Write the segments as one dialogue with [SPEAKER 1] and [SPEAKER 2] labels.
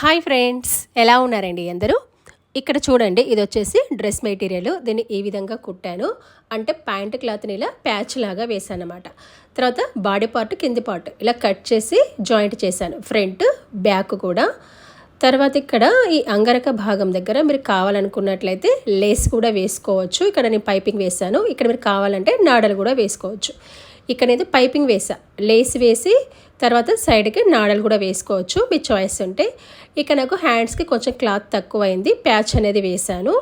[SPEAKER 1] Hi friends ఎలా ఉన్నారండి అందరూ? ఇక్కడ చూడండి ఇది వచ్చేసి డ్రెస్ మెటీరియల్. దీన్ని ఈ విధంగా కుట్టాను. అంటే ప్యాంట్ క్లాత్ని ఇలా ప్యాచ్ లాగా వేసాను అనమాట తర్వాత బాడీ పార్ట్ కింది పార్ట్ ఇలా కట్ చేసి జాయింట్ చేశాను. ఫ్రంట్ బ్యాక్ కూడా. తర్వాత ఇక్కడ ఈ అంగరక భాగం దగ్గర మీరు కావాలనుకున్నట్లయితే లేస్ కూడా వేసుకోవచ్చు. ఇక్కడ నేను పైపింగ్ వేసాను ఇక్కడ మీరు కావాలంటే నాడలు కూడా వేసుకోవచ్చు. ఇక్కడ నేను పైపింగ్ వేసా లేస్ వేసి తర్వాత సైడ్కి నాడలు కూడా వేసుకోవచ్చు. మీ చాయిస్ ఉంటే ఇక నాకు హ్యాండ్స్కి కొంచెం క్లాత్ తక్కువైంది. ప్యాచ్ అనేది వేశాను.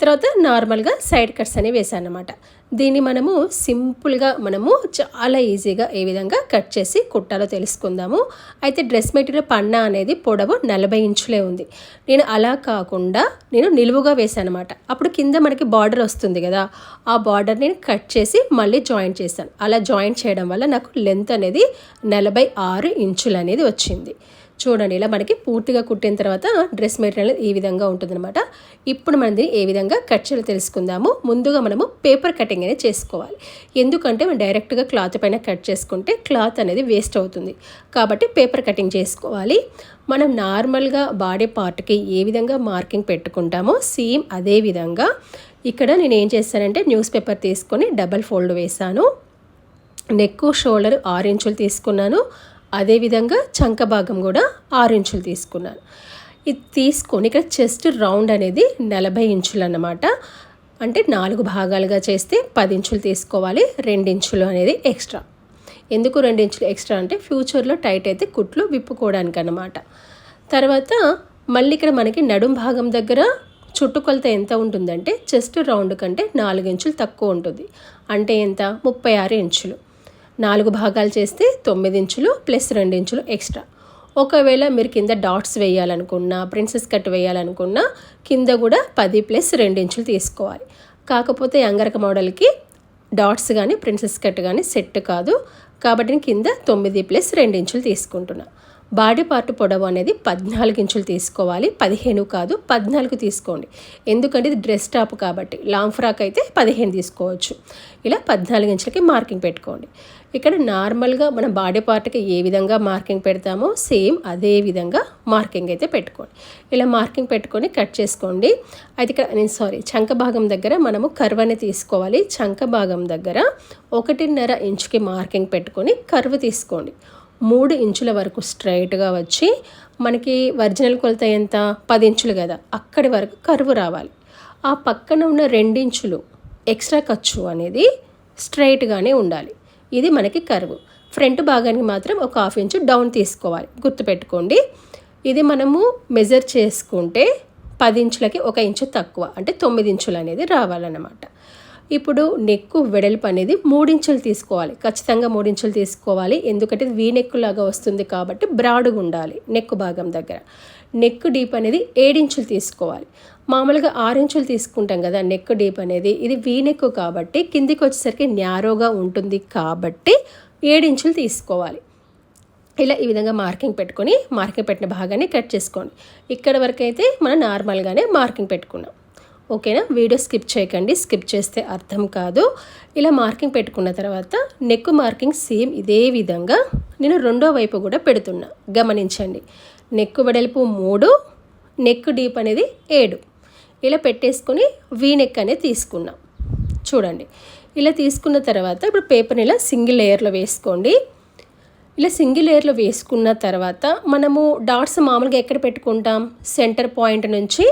[SPEAKER 1] తర్వాత నార్మల్గా సైడ్ కట్స్ అనేవి వేసాను అనమాట దీన్ని మనము సింపుల్గా మనము చాలా ఈజీగా ఏ విధంగా కట్ చేసి కుట్టాలో తెలుసుకుందాము. అయితే డ్రెస్ మెటీరియల్ పన్నా అనేది పొడవు నలభై ఇంచులే ఉంది. నేను అలా కాకుండా నేను నిలువుగా వేసాను అనమాట అప్పుడు కింద మనకి బార్డర్ వస్తుంది కదా ఆ బార్డర్ నేను కట్ చేసి మళ్ళీ జాయింట్ చేశాను. అలా జాయింట్ చేయడం వల్ల నాకు లెంత్ అనేది నలభై ఆరు ఇంచులు అనేది వచ్చింది. చూడండి ఇలా మనకి పూర్తిగా కుట్టిన తర్వాత డ్రెస్ మెటీరియల్ ఈ విధంగా ఉంటుందన్నమాట. ఇప్పుడు మనది ఏ విధంగా కట్ చేయాలో తెలుసుకుందాము. ముందుగా మనము పేపర్ కటింగ్ అనేది చేసుకోవాలి. ఎందుకంటే మనం డైరెక్ట్గా క్లాత్ పైన కట్ చేసుకుంటే క్లాత్ అనేది వేస్ట్ అవుతుంది. కాబట్టి పేపర్ కటింగ్ చేసుకోవాలి. మనం నార్మల్గా బాడీ పార్ట్కి ఏ విధంగా మార్కింగ్ పెట్టుకుంటామో సేమ్ అదే విధంగా ఇక్కడ నేను ఏం చేస్తానంటే న్యూస్ పేపర్ తీసుకొని డబల్ ఫోల్డ్ వేసాను నెక్ షోల్డర్ ఆరు ఇంచులు తీసుకున్నాను. అదేవిధంగా చంక భాగం కూడా ఆరు ఇంచులు తీసుకున్నాను. ఇది తీసుకొని ఇక్కడ చెస్ట్ రౌండ్ అనేది నలభై ఇంచులు అన్నమాట. అంటే నాలుగు భాగాలుగా చేస్తే పది ఇంచులు తీసుకోవాలి ఇంచులు అనేది ఎక్స్ట్రా. ఎందుకు ఇంచులు ఎక్స్ట్రా అంటే ఫ్యూచర్లో టైట్ అయితే కుట్లు విప్పుకోవడానికి అనమాట తర్వాత మళ్ళీ ఇక్కడ మనకి నడుం భాగం దగ్గర చుట్టుకొలత ఎంత ఉంటుందంటే చెస్ట్ రౌండ్ కంటే నాలుగు ఇంచులు తక్కువ ఉంటుంది. అంటే ఎంత? ముప్పై ఆరు ఇంచులు. నాలుగు భాగాలు చేస్తే తొమ్మిది ఇంచులు ప్లస్ రెండు ఇంచులు ఎక్స్ట్రా. ఒకవేళ మీరు కింద డాట్స్ వేయాలనుకున్నా ప్రిన్సెస్ కట్ వేయాలనుకున్నా కింద కూడా పది ప్లస్ రెండు ఇంచులు తీసుకోవాలి. కాకపోతే అంగరక మోడల్కి డాట్స్ కానీ ప్రిన్సెస్ కట్ కానీ సెట్ కాదు. కాబట్టి నేను కింద తొమ్మిది ప్లస్ రెండు ఇంచులు తీసుకుంటున్నాను బాడీ పార్ట్ పొడవు అనేది పద్నాలుగు ఇంచులు తీసుకోవాలి. పదిహేను కాదు పద్నాలుగు తీసుకోండి. ఎందుకంటే ఇది డ్రెస్ టాప్ కాబట్టి లాంగ్ ఫ్రాక్ అయితే పదిహేను తీసుకోవచ్చు. ఇలా పద్నాలుగు ఇంచులకి మార్కింగ్ పెట్టుకోండి. ఇక్కడ నార్మల్గా మన బాడీ పార్ట్కి ఏ విధంగా మార్కింగ్ పెడతామో సేమ్ అదే విధంగా మార్కింగ్ అయితే పెట్టుకోండి. ఇలా మార్కింగ్ పెట్టుకొని కట్ చేసుకోండి. అయితే ఇక్కడ నేను సారీ చంక భాగం దగ్గర మనము కర్వ్ అనేది తీసుకోవాలి. చంక భాగం దగ్గర ఒకటిన్నర ఇంచుకి మార్కింగ్ పెట్టుకొని కర్వ్ తీసుకోండి. మూడు ఇంచుల వరకు స్ట్రైట్గా వచ్చి మనకి ఒరిజినల్ కొలత ఎంత? పది ఇంచులు కదా. అక్కడి వరకు కరువు రావాలి. ఆ పక్కన ఉన్న రెండించులు ఎక్స్ట్రా ఖర్చు అనేది స్ట్రైట్గానే ఉండాలి. ఇది మనకి కరువు. ఫ్రంట్ భాగానికి మాత్రం ఒక హాఫ్ ఇంచు డౌన్ తీసుకోవాలి. గుర్తుపెట్టుకోండి. ఇది మనము మెజర్ చేసుకుంటే పది ఇంచులకి ఒక ఇంచు తక్కువ అంటే తొమ్మిది ఇంచులు అనేది రావాలన్నమాట. ఇప్పుడు నెక్కు వెడల్పు అనేది మూడించులు తీసుకోవాలి. ఖచ్చితంగా మూడించులు తీసుకోవాలి. ఎందుకంటే వీ నెక్కు లాగా వస్తుంది కాబట్టి బ్రాడ్గా ఉండాలి నెక్కు భాగం దగ్గర. నెక్ డీప్ అనేది ఏడించులు తీసుకోవాలి. మామూలుగా ఆరించులు తీసుకుంటాం కదా నెక్ డీప్ అనేది. ఇది వీ నెక్ కాబట్టి కిందికి వచ్చేసరికి న్యారోగా ఉంటుంది కాబట్టి ఏడించులు తీసుకోవాలి. ఇలా ఈ విధంగా మార్కింగ్ పెట్టుకొని మార్కింగ్ పెట్టిన భాగాన్ని కట్ చేసుకోండి. ఇక్కడ వరకు అయితే మనం నార్మల్గానే మార్కింగ్ పెట్టుకున్నాం. ఓకేనా? వీడియో స్కిప్ చేయకండి. స్కిప్ చేస్తే అర్థం కాదు. ఇలా మార్కింగ్ పెట్టుకున్న తర్వాత నెక్ మార్కింగ్ సేమ్ ఇదే విధంగా నేను రెండో వైపు కూడా పెడుతున్నా. గమనించండి. నెక్ వెడల్పు మూడు నెక్ డీప్ అనేది ఏడు. ఇలా పెట్టేసుకొని వీ నెక్ అనేది తీసుకున్నాం. చూడండి. ఇలా తీసుకున్న తర్వాత ఇప్పుడు పేపర్ని ఇలా సింగిల్ లేయర్లో వేసుకోండి. ఇలా సింగిల్ లేయర్లో వేసుకున్న తర్వాత మనము డాట్స్ మామూలుగా ఎక్కడ పెట్టుకుంటాం? సెంటర్ పాయింట్ నుంచి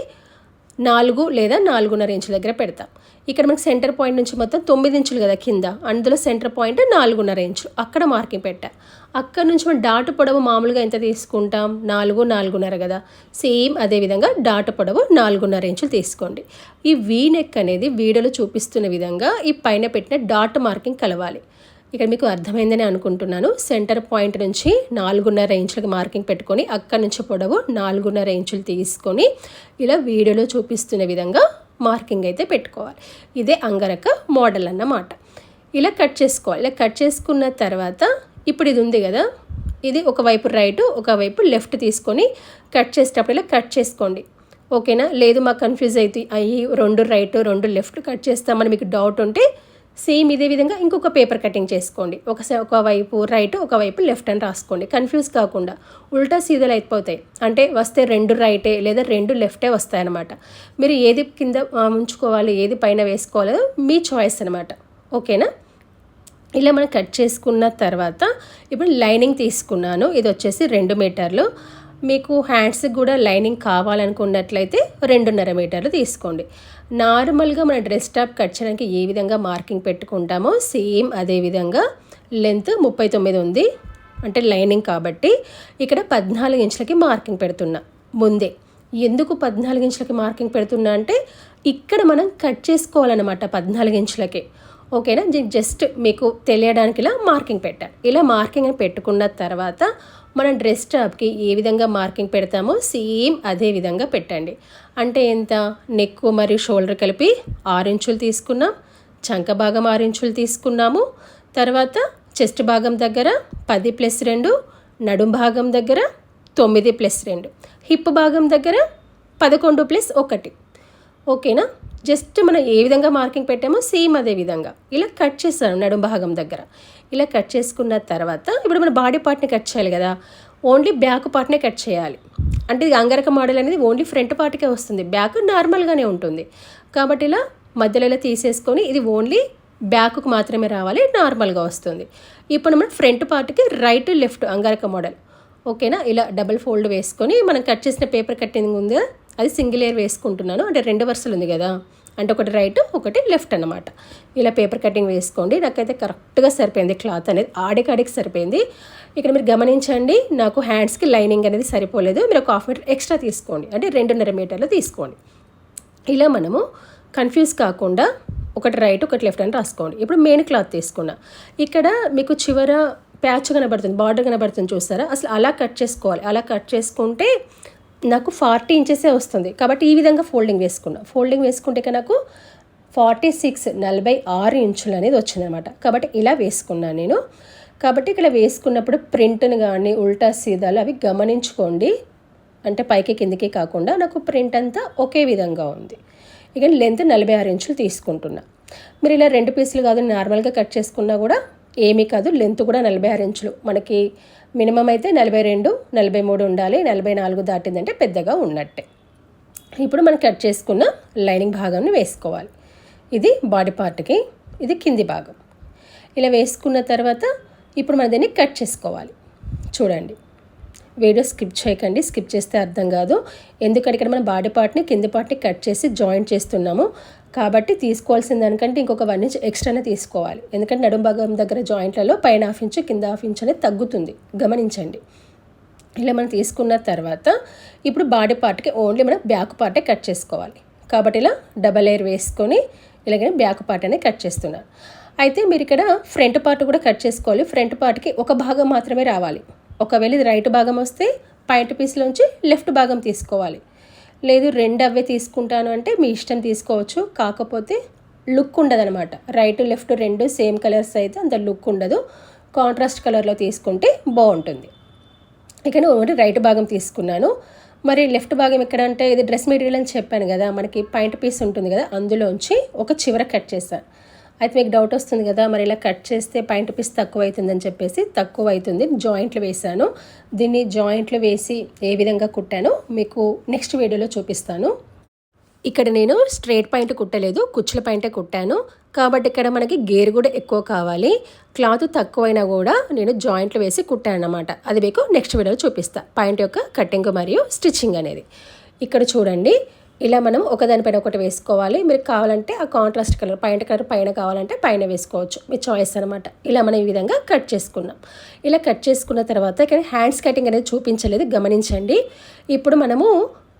[SPEAKER 1] నాలుగు లేదా నాలుగున్నర ఇంచుల దగ్గర పెడతాం. ఇక్కడ మనకి సెంటర్ పాయింట్ నుంచి మొత్తం తొమ్మిది ఇంచులు కదా కింద. అందులో సెంటర్ పాయింట్ నాలుగున్నర ఇంచులు. అక్కడ మార్కింగ్ పెట్టా. అక్కడ నుంచి మనం డాటు పొడవు మామూలుగా ఎంత తీసుకుంటాం? నాలుగు నాలుగున్నర కదా. సేమ్ అదేవిధంగా డాటు పొడవు నాలుగున్నర ఇంచులు తీసుకోండి. ఈ వీ నెక్ అనేది వీడియోలో చూపిస్తున్న విధంగా ఈ పైన పెట్టిన డాట్ మార్కింగ్ కలవాలి. ఇక్కడ మీకు అర్థమైందని అనుకుంటున్నాను. సెంటర్ పాయింట్ నుంచి నాలుగున్నర ఇంచులకు మార్కింగ్ పెట్టుకొని అక్కడి నుంచి పొడవు నాలుగున్నర ఇంచులు తీసుకొని ఇలా వీడియోలో చూపిస్తున్న విధంగా మార్కింగ్ అయితే పెట్టుకోవాలి. ఇదే అంగరక మోడల్ అన్నమాట. ఇలా కట్ చేసుకోవాలి. ఇలా కట్ చేసుకున్న తర్వాత ఇప్పుడు ఇది ఉంది కదా ఇది ఒకవైపు రైట్ ఒకవైపు లెఫ్ట్ తీసుకొని కట్ చేసేటప్పుడు ఇలా కట్ చేసుకోండి. ఓకేనా? లేదు మాకు కన్ఫ్యూజ్ అయితే అయ్యి రెండు రైట్ రెండు లెఫ్ట్ కట్ చేస్తామని మీకు డౌట్ ఉంటే సేమ్ ఇదే విధంగా ఇంకొక పేపర్ కటింగ్ చేసుకోండి. ఒక ఒకవైపు రైట్ ఒక వైపు లెఫ్ట్ అని రాసుకోండి. కన్ఫ్యూజ్ కాకుండా ఉల్టా సీదలు అయిపోతాయి. అంటే వస్తే రెండు రైటే లేదా రెండు లెఫ్టే వస్తాయన్నమాట. మీరు ఏది కింద ఉంచుకోవాలి ఏది పైన వేసుకోవాలో మీ చాయిస్ అనమాట ఓకేనా? ఇలా మనం కట్ చేసుకున్న తర్వాత ఇప్పుడు లైనింగ్ తీసుకున్నాను. ఇది వచ్చేసి రెండు మీటర్లు. మీకు హ్యాండ్స్కి కూడా లైనింగ్ కావాలనుకున్నట్లయితే రెండున్నర మీటర్లు తీసుకోండి. నార్మల్గా మన డ్రెస్ టాప్ కట్ చేయడానికి ఏ విధంగా మార్కింగ్ పెట్టుకుంటామో సేమ్ అదే విధంగా లెంత్ ముప్పై తొమ్మిది ఉంది. అంటే లైనింగ్ కాబట్టి ఇక్కడ పద్నాలుగు ఇంచులకి మార్కింగ్ పెడుతున్నా. ముందే ఎందుకు పద్నాలుగు ఇంచులకి మార్కింగ్ పెడుతున్నా అంటే ఇక్కడ మనం కట్ చేసుకోవాలన్నమాట పద్నాలుగు ఇంచులకి. ఓకేనా? జస్ట్ మీకు తెలియడానికి ఇలా మార్కింగ్ పెట్టాను ఇలా మార్కింగ్ పెట్టుకున్న తర్వాత మనం డ్రెస్ టాప్కి ఏ విధంగా మార్కింగ్ పెడతామో సేమ్ అదే విధంగా పెట్టండి. అంటే ఎంత? నెక్ మరియు షోల్డర్ కలిపి ఆరు ఇంచులు తీసుకున్నాం చంక భాగం ఆరు ఇంచులు తీసుకున్నాము. తర్వాత చెస్ట్ భాగం దగ్గర పది ప్లస్ రెండు నడుం భాగం దగ్గర తొమ్మిది ప్లస్ రెండు హిప్ భాగం దగ్గర పదకొండు ప్లస్ ఒకటి. ఓకేనా? జస్ట్ మనం ఏ విధంగా మార్కింగ్ పెట్టామో సేమ్ అదే విధంగా. ఇలా కట్ చేస్తాను నడుం భాగం దగ్గర. ఇలా కట్ చేసుకున్న తర్వాత ఇప్పుడు మన బాడీ పార్ట్ని కట్ చేయాలి కదా. ఓన్లీ బ్యాక్ పార్ట్నే కట్ చేయాలి. అంటే ఇది అంగరక మోడల్ అనేది ఓన్లీ ఫ్రంట్ పార్ట్కే వస్తుంది. బ్యాక్ నార్మల్గానే ఉంటుంది. కాబట్టి ఇలా మధ్యలో ఇలా తీసేసుకొని ఇది ఓన్లీ బ్యాక్కు మాత్రమే రావాలి నార్మల్గా వస్తుంది. ఇప్పుడు మనం ఫ్రంట్ పార్ట్కి రైట్ లెఫ్ట్ అంగారక మోడల్. ఓకేనా? ఇలా డబుల్ ఫోల్డ్ వేసుకొని మనం కట్ చేసిన పేపర్ కట్టింగ్ ఉంది అది సింగిల్ ఎయిర్ వేసుకుంటున్నాను. అంటే రెండు వరుసలు ఉంది కదా. అంటే ఒకటి రైట్ ఒకటి లెఫ్ట్ అనమాట ఇలా పేపర్ కటింగ్ వేసుకోండి. నాకైతే కరెక్ట్గా సరిపోయింది క్లాత్ అనేది. ఆడికాడికి సరిపోయింది. ఇక్కడ మీరు గమనించండి నాకు హ్యాండ్స్కి లైనింగ్ అనేది సరిపోలేదు. మీరు ఒక హాఫ్ మీటర్ ఎక్స్ట్రా తీసుకోండి. అంటే రెండున్నర మీటర్లు తీసుకోండి. ఇలా మనము కన్ఫ్యూజ్ కాకుండా ఒకటి రైట్ ఒకటి లెఫ్ట్ అని రాసుకోండి. ఇప్పుడు మెయిన్ క్లాత్ తీసుకున్నా. ఇక్కడ మీకు చివర ప్యాచ్ కనబడుతుంది బార్డర్ కనబడుతుంది చూస్తారా అసలు అలా కట్ చేసుకోవాలి. అలా కట్ చేసుకుంటే నాకు ఫార్టీ ఇంచెసే వస్తుంది. కాబట్టి ఈ విధంగా ఫోల్డింగ్ వేసుకున్నా. ఫోల్డింగ్ వేసుకుంటే నాకు ఫార్టీ సిక్స్ నలభై ఆరు ఇంచులు అనేది వచ్చిందనమాట కాబట్టి ఇలా వేసుకున్నాను నేను. కాబట్టి ఇక్కడ వేసుకున్నప్పుడు ప్రింట్ని కానీ ఉల్టా సీదాలు అవి గమనించుకోండి. అంటే పైకి కిందికి కాకుండా నాకు ప్రింట్ అంతా ఒకే విధంగా ఉంది. ఇక లెంత్ నలభై ఆరు ఇంచులు తీసుకుంటున్నా. మీరు ఇలా రెండు పీసులు కాదు నార్మల్గా కట్ చేసుకున్నా కూడా ఏమీ కాదు లెంత్ కూడా నలభై ఆరు ఇంచులు. మనకి మినిమం అయితే నలభై రెండు నలభై మూడు ఉండాలి. నలభై నాలుగు దాటిందంటే పెద్దగా ఉన్నట్టే. ఇప్పుడు మనం కట్ చేసుకున్న లైనింగ్ భాగాన్ని వేసుకోవాలి. ఇది బాడీ పార్ట్కి ఇది కింది భాగం. ఇలా వేసుకున్న తర్వాత ఇప్పుడు మనం దీన్ని కట్ చేసుకోవాలి. చూడండి. వీడియో స్కిప్ చేయకండి. స్కిప్ చేస్తే అర్థం కాదు. ఎందుకంటే ఇక్కడ మనం బాడీ పార్ట్ని కింది పార్ట్ని కట్ చేసి జాయింట్ చేస్తున్నాము. కాబట్టి తీసుకోవాల్సిన దానికంటే ఇంకొక వన్ ఇంచ్ ఎక్స్ట్రానే తీసుకోవాలి. ఎందుకంటే నడుం భాగం దగ్గర జాయింట్లలో పైన హాఫ్ ఇంచ్ కింద హాఫ్ ఇంచ్ అనేది తగ్గుతుంది. గమనించండి. ఇలా మనం తీసుకున్న తర్వాత ఇప్పుడు బాడీ పార్ట్కి ఓన్లీ మనం బ్యాక్ పార్టే కట్ చేసుకోవాలి. కాబట్టి ఇలా డబల్ ఎయిర్ వేసుకొని ఇలాగే బ్యాక్ పార్ట్ అనేది కట్ చేస్తున్నాను అయితే మీరు ఇక్కడ ఫ్రంట్ పార్ట్ కూడా కట్ చేసుకోవాలి. ఫ్రంట్ పార్ట్కి ఒక భాగం మాత్రమే రావాలి. ఒకవేళ ఇది రైట్ భాగం వస్తే పాయింట్ పీస్లోంచి లెఫ్ట్ భాగం తీసుకోవాలి. లేదు రెండు అవే తీసుకుంటాను అంటే మీ ఇష్టం తీసుకోవచ్చు. కాకపోతే లుక్ ఉండదన్నమాట. రైట్ లెఫ్ట్ రెండు సేమ్ కలర్స్ అయితే అంత లుక్ ఉండదు. కాంట్రాస్ట్ కలర్లో తీసుకుంటే బాగుంటుంది. ఇక్కడ ఒకటి రైట్ భాగం తీసుకున్నాను. మరి లెఫ్ట్ భాగం ఎక్కడ అంటే ఇది డ్రెస్ మెటీరియల్ అని చెప్పాను కదా మనకి పాయింట్ పీస్ ఉంటుంది కదా అందులోంచి ఒక చివర కట్ చేశాను అయితే మీకు డౌట్ వస్తుంది కదా మరి ఇలా కట్ చేస్తే పాయింట్ పీస్ తక్కువ అవుతుందని చెప్పేసి తక్కువ అవుతుంది జాయింట్లు వేశాను. దీన్ని జాయింట్లు వేసి ఏ విధంగా కుట్టానో మీకు నెక్స్ట్ వీడియోలో చూపిస్తాను. ఇక్కడ నేను స్ట్రేట్ పాయింట్ కుట్టలేదు కుచ్చుల పాయింటే కుట్టాను. కాబట్టి ఇక్కడ మనకి గేర్ కూడా ఎక్కువ కావాలి. క్లాత్ తక్కువైనా కూడా నేను జాయింట్లు వేసి కుట్టాను అనమాట అది మీకు నెక్స్ట్ వీడియోలో చూపిస్తా. పాయింట్ యొక్క కటింగ్ మరియు స్టిచ్చింగ్ అనేది. ఇక్కడ చూడండి. ఇలా మనం ఒకదానిపైన ఒకటి వేసుకోవాలి. మీరు కావాలంటే ఆ కాంట్రాస్ట్ కలర్ పైన కలర్ పైన కావాలంటే పైన వేసుకోవచ్చు. మీ చాయిస్ అనమాట ఇలా మనం ఈ విధంగా కట్ చేసుకున్నాం. ఇలా కట్ చేసుకున్న తర్వాత ఇక్కడ హ్యాండ్స్ కటింగ్ అనేది చూపించలేదు గమనించండి. ఇప్పుడు మనము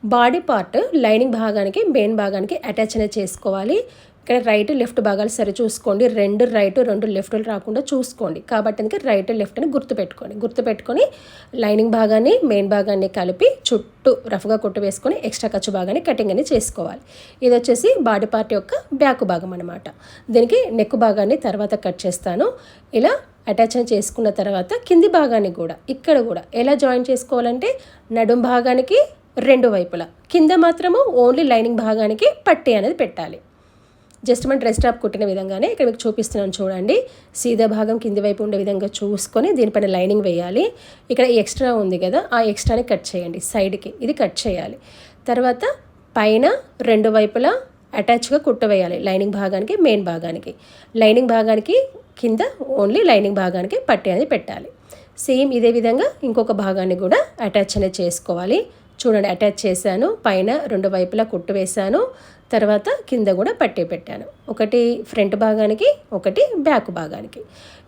[SPEAKER 1] బాడీ పార్ట్ లైనింగ్ భాగానికి మెయిన్ భాగానికి అటాచ్ అనేది చేసుకోవాలి. ఇక్కడ రైట్ లెఫ్ట్ భాగాలు సరి చూసుకోండి. రెండు రైట్ రెండు లెఫ్ట్లు రాకుండా చూసుకోండి. కాబట్టి అందుకే రైట్ లెఫ్ట్ అని గుర్తుపెట్టుకోండి. గుర్తుపెట్టుకొని లైనింగ్ భాగాన్ని మెయిన్ భాగాన్ని కలిపి చుట్టూ రఫ్గా కుట్టు వేసుకొని ఎక్స్ట్రా ఖర్చు భాగాన్ని కటింగ్ అని చేసుకోవాలి. ఇది వచ్చేసి బాడీ పార్ట్ యొక్క బ్యాక్ భాగం అనమాట దీనికి నెక్ భాగాన్ని తర్వాత కట్ చేస్తాను. ఇలా అటాచ్ చేసుకున్న తర్వాత కింది భాగాన్ని కూడా ఇక్కడ కూడా ఎలా జాయిన్ చేసుకోవాలంటే నడుం భాగానికి రెండు వైపులా కింద మాత్రము ఓన్లీ లైనింగ్ భాగానికి పట్టి అనేది పెట్టాలి. జస్ట్ మన డ్రెస్ టాప్ కుట్టిన విధంగానే ఇక్కడ మీకు చూపిస్తున్నాను చూడండి. సీదా భాగం కింది వైపు ఉండే విధంగా చూసుకొని దీనిపైన లైనింగ్ వేయాలి. ఇక్కడ ఎక్స్ట్రా ఉంది కదా ఆ ఎక్స్ట్రాని కట్ చేయండి సైడ్కి ఇది కట్ చేయాలి. తర్వాత పైన రెండు వైపులా అటాచ్గా కుట్టవేయాలి లైనింగ్ భాగానికి మెయిన్ భాగానికి. లైనింగ్ భాగానికి కింద ఓన్లీ లైనింగ్ భాగానికి పట్టి అనేది పెట్టాలి. సేమ్ ఇదే విధంగా ఇంకొక భాగాన్ని కూడా అటాచ్ అనేది చేసుకోవాలి. చూడండి అటాచ్ చేశాను పైన రెండు వైపులా కుట్టు వేశాను. తర్వాత కింద కూడా పట్టి పెట్టాను. ఒకటి ఫ్రంట్ భాగానికి ఒకటి బ్యాక్ భాగానికి.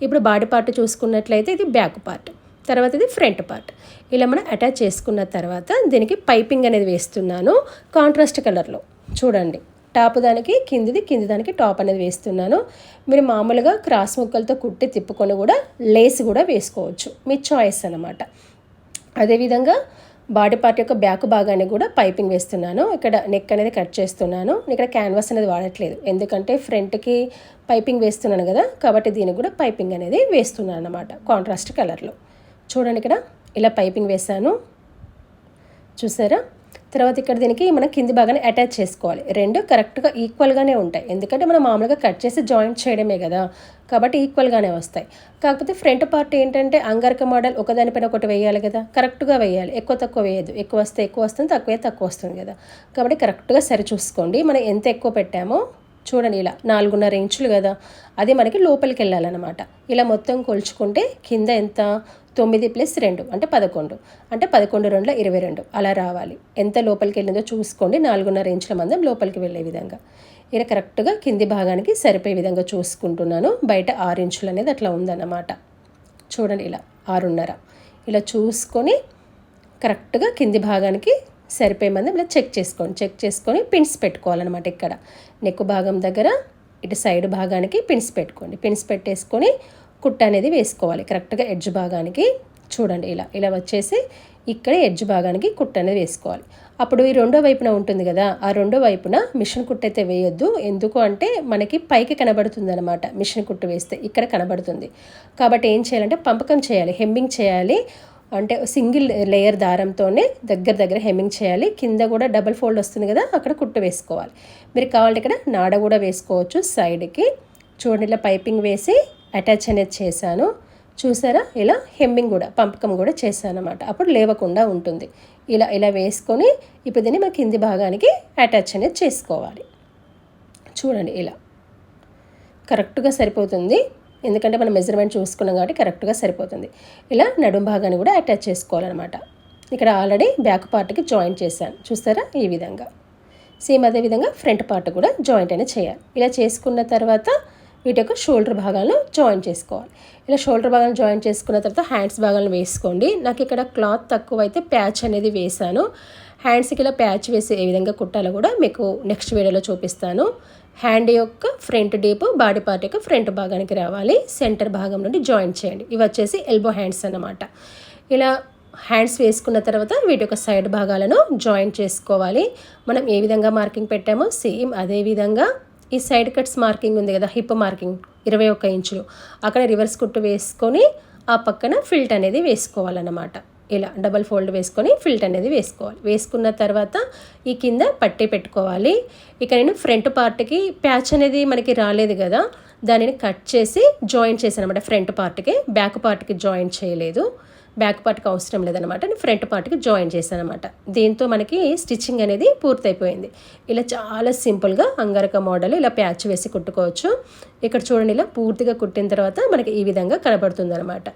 [SPEAKER 1] ఇప్పుడు బాడీ పార్ట్ చూసుకున్నట్లయితే ఇది బ్యాక్ పార్ట్ తర్వాత ఇది ఫ్రంట్ పార్ట్. ఇలా మనం అటాచ్ చేసుకున్న తర్వాత దీనికి పైపింగ్ అనేది వేస్తున్నాను కాంట్రాస్ట్ కలర్లో. చూడండి టాప్ దానికి కిందిది కింది దానికి టాప్ అనేది వేస్తున్నాను. మీరు మామూలుగా క్రాస్ ముక్కలతో కుట్టి తిప్పుకొని కూడా లేస్ కూడా వేసుకోవచ్చు. మీ చాయిస్ అనమాట అదేవిధంగా బాడీ పార్ట్ యొక్క బ్యాక్ భాగాన్ని కూడా పైపింగ్ వేస్తున్నాను. ఇక్కడ నెక్ అనేది కట్ చేస్తున్నాను. ఇక్కడ క్యాన్వాస్ అనేది వాడట్లేదు. ఎందుకంటే ఫ్రంట్కి పైపింగ్ వేస్తున్నాను కదా కాబట్టి దీనికి కూడా పైపింగ్ అనేది వేస్తున్నాను అనమాట కాంట్రాస్ట్ కలర్లో చూడండి ఇక్కడ ఇలా పైపింగ్ వేసాను చూసారా? తర్వాత ఇక్కడ దీనికి మనం కింది భాగాన్ని అటాచ్ చేసుకోవాలి. రెండు కరెక్ట్గా ఈక్వల్గానే ఉంటాయి. ఎందుకంటే మనం మామూలుగా కట్ చేసి జాయింట్ చేయడమే కదా. కాబట్టి ఈక్వల్గానే వస్తాయి. కాకపోతే ఫ్రంట్ పార్ట్ ఏంటంటే అంగరక మోడల్ ఒకదానిపైన ఒకటి వేయాలి కదా. కరెక్ట్గా వేయాలి. ఎక్కువ తక్కువ వేయదు ఎక్కువ వస్తే ఎక్కువ వస్తుంది తక్కువ తక్కువ వస్తుంది కదా. కాబట్టి కరెక్ట్గా సరి చూసుకోండి. మనం ఎంత ఎక్కువ పెట్టామో చూడండి ఇలా నాలుగున్నర ఇంచులు కదా. అది మనకి లోపలికి వెళ్ళాలన్నమాట. ఇలా మొత్తం కొలుచుకుంటే కింద ఎంత? తొమ్మిది ప్లస్ రెండు అంటే పదకొండు. అంటే పదకొండు రెండుల ఇరవై రెండు. అలా రావాలి. ఎంత లోపలికి వెళ్ళిందో చూసుకోండి. నాలుగున్నర ఇంచుల మందం లోపలికి వెళ్ళే విధంగా. ఇలా కరెక్ట్గా కింది భాగానికి సరిపోయే విధంగా చూసుకుంటున్నాను. బయట ఆరు ఇంచులు అనేది అట్లా ఉందన్నమాట. చూడండి ఇలా ఆరున్నర. ఇలా చూసుకొని కరెక్ట్గా కింది భాగానికి సరిపోయే మందం ఇలా చెక్ చేసుకోండి. చెక్ చేసుకొని పిన్స్ పెట్టుకోవాలన్నమాట ఇక్కడ. నెక్ భాగం దగ్గర ఇటు సైడ్ భాగానికి పిన్స్ పెట్టుకోండి. పిన్స్ పెట్టేసుకొని కుట్ట అనేది వేసుకోవాలి. కరెక్ట్గా ఎడ్జ్ భాగానికి చూడండి ఇలా ఇలా వచ్చేసి ఇక్కడ ఎడ్జ్ భాగానికి కుట్ట అనేది వేసుకోవాలి. అప్పుడు ఈ రెండో వైపున ఉంటుంది కదా ఆ రెండో వైపున మిషన్ కుట్ట అయితే వేయొద్దు. ఎందుకు అంటే మనకి పైకి కనబడుతుంది అనమాట మిషన్ కుట్టు వేస్తే ఇక్కడ కనబడుతుంది. కాబట్టి ఏం చేయాలంటే పంపకం చేయాలి హెమ్మింగ్ చేయాలి. అంటే సింగిల్ లేయర్ దారంతోనే దగ్గర దగ్గర హెమ్మింగ్ చేయాలి. కింద కూడా డబల్ ఫోల్డ్ వస్తుంది కదా అక్కడ కుట్టు వేసుకోవాలి. మీరు కావాలంటే ఇక్కడ నాడ కూడా వేసుకోవచ్చు సైడ్కి. చూడండి ఇలా పైపింగ్ వేసి అటాచ్ అనేది చేశాను. చూసారా? ఇలా హెమ్మింగ్ కూడా పంపకం కూడా చేశాను అనమాట అప్పుడు లేవకుండా ఉంటుంది. ఇలా ఇలా వేసుకొని ఇప్పుడు దీన్ని మన కింది భాగానికి అటాచ్ అనేది చేసుకోవాలి. చూడండి ఇలా. కరెక్ట్గా సరిపోతుంది. ఎందుకంటే మనం మెజర్మెంట్ చూసుకున్నాం కాబట్టి కరెక్ట్గా సరిపోతుంది. ఇలా నడుం భాగాన్ని కూడా అటాచ్ చేసుకోవాలన్నమాట. ఇక్కడ ఆల్రెడీ బ్యాక్ పార్ట్కి జాయింట్ చేశాను. చూస్తారా ఈ విధంగా. సేమ్ అదే విధంగా ఫ్రంట్ పార్ట్ కూడా జాయింట్ అనేది చేయాలి. ఇలా చేసుకున్న తర్వాత వీటి యొక్క షోల్డర్ భాగాలను జాయిన్ చేసుకోవాలి. ఇలా షోల్డర్ భాగాలను జాయిన్ చేసుకున్న తర్వాత హ్యాండ్స్ భాగాలను వేసుకోండి. నాకు ఇక్కడ క్లాత్ తక్కువ అయితే ప్యాచ్ అనేది వేశాను. హ్యాండ్స్కి ఇలా ప్యాచ్ వేసి ఏ విధంగా కుట్టాలో కూడా మీకు నెక్స్ట్ వీడియోలో చూపిస్తాను. హ్యాండ్ యొక్క ఫ్రంట్ డీప్ బాడీ పార్ట్ యొక్క ఫ్రంట్ భాగానికి రావాలి. సెంటర్ భాగం నుండి జాయిన్ చేయండి. ఇవి వచ్చేసి ఎల్బో హ్యాండ్స్ అన్నమాట. ఇలా హ్యాండ్స్ వేసుకున్న తర్వాత వీటి యొక్క సైడ్ భాగాలను జాయిన్ చేసుకోవాలి. మనం ఏ విధంగా మార్కింగ్ పెట్టామో సేమ్ అదే విధంగా ఈ సైడ్ కట్స్ మార్కింగ్ ఉంది కదా హిప్ మార్కింగ్ ఇరవై ఒక్క ఇంచులు. అక్కడ రివర్స్ కుట్టు వేసుకొని ఆ పక్కన ఫిల్ట్ అనేది వేసుకోవాలన్నమాట. ఇలా డబల్ ఫోల్డ్ వేసుకొని ఫిల్ట్ అనేది వేసుకోవాలి. వేసుకున్న తర్వాత ఈ కింద పట్టి పెట్టుకోవాలి. ఇక నేను ఫ్రంట్ పార్ట్కి ప్యాచ్ అనేది మనకి రాలేదు కదా దానిని కట్ చేసి జాయింట్ చేశాను అనమాట ఫ్రంట్ పార్ట్కి బ్యాక్ పార్ట్కి జాయింట్ చేయలేదు. బ్యాక్ పార్ట్కి అవసరం లేదనమాట నేను ఫ్రంట్ పార్ట్కి జాయిన్ చేశాను అనమాట దీంతో మనకి స్టిచ్చింగ్ అనేది పూర్తయిపోయింది. ఇలా చాలా సింపుల్గా అంగరక మోడల్ ఇలా ప్యాచ్ వేసి కుట్టుకోవచ్చు. ఇక్కడ చూడండి ఇలా పూర్తిగా కుట్టిన తర్వాత మనకి ఈ విధంగా కనబడుతుంది అనమాట